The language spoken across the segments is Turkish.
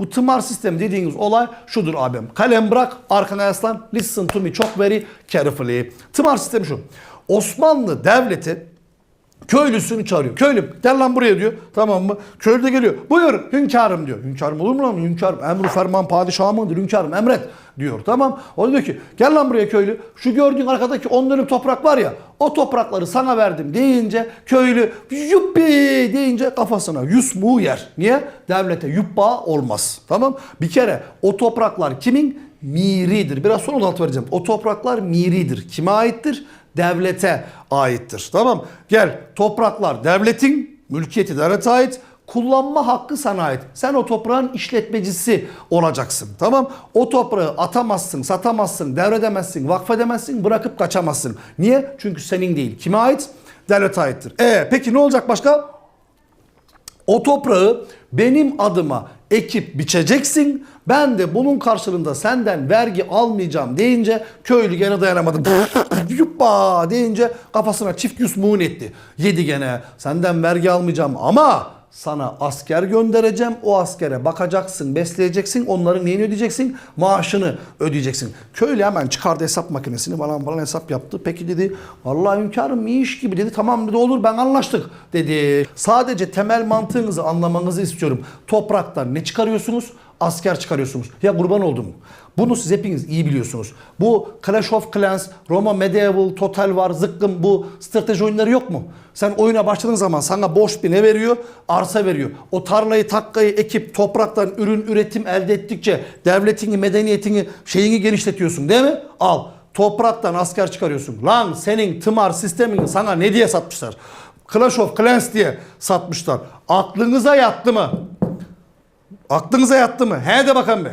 Bu tımar sistemi dediğiniz olay şudur abim. Kalem bırak arkana yaslan. Listen to me çok very carefully. Tımar sistemi şu. Osmanlı devleti köylüsünü çağırıyor. Köylüm gel lan buraya diyor. Tamam mı? Köylü de geliyor. Buyur hünkârım diyor. Hünkârım olur mu lan? Hünkârım emru ferman padişahımındır. Hünkârım emret diyor. Tamam. O diyor ki gel lan buraya köylü. Şu gördüğün arkadaki 10 dönüm toprak var ya o toprakları sana verdim deyince köylü yuppi deyince kafasına yusmuğu yer. Niye? Devlete yuppa olmaz. Tamam. Bir kere o topraklar kimin? Miridir. Biraz sonra onu alt vereceğim. O topraklar miridir. Kime aittir? Devlete aittir. Tamam. Gel topraklar devletin, mülkiyeti devlete ait. Kullanma hakkı sana ait. Sen o toprağın işletmecisi olacaksın. Tamam. O toprağı atamazsın, satamazsın, devredemezsin, vakfedemezsin, bırakıp kaçamazsın. Niye? Çünkü senin değil. Kime ait? Devlete aittir. E peki ne olacak başka? O toprağı benim adıma ekip biçeceksin. Ben de bunun karşılığında senden vergi almayacağım deyince köylü gene dayanamadı. Yuppa deyince kafasına çift yusmuğun etti. Yedi gene senden vergi almayacağım ama sana asker göndereceğim. O askere bakacaksın, besleyeceksin. Onların neyini ödeyeceksin? Maaşını ödeyeceksin. Köylü hemen çıkardı hesap makinesini falan falan hesap yaptı. Peki dedi vallahi hünkârım iyi iş gibi dedi. Tamam dedi olur ben anlaştık dedi. Sadece temel mantığınızı anlamanızı istiyorum. Topraktan ne çıkarıyorsunuz? Asker çıkarıyorsunuz. Ya kurban oldum. Bunu siz hepiniz iyi biliyorsunuz. Bu Clash of Clans, Roma Medieval, Total War, Zıkkım bu strateji oyunları yok mu? Sen oyuna başladığın zaman sana boş bir ne veriyor? Arsa veriyor. O tarlayı, takkayı ekip topraktan ürün üretim elde ettikçe devletini, medeniyetini, şeyini genişletiyorsun değil mi? Al. Topraktan asker çıkarıyorsun. Lan senin tımar sistemini sana ne diye satmışlar? Clash of Clans diye satmışlar. Aklınıza yattı mı? Aklınıza yattı mı? He de bakalım be.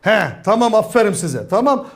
He tamam aferin size. Tamam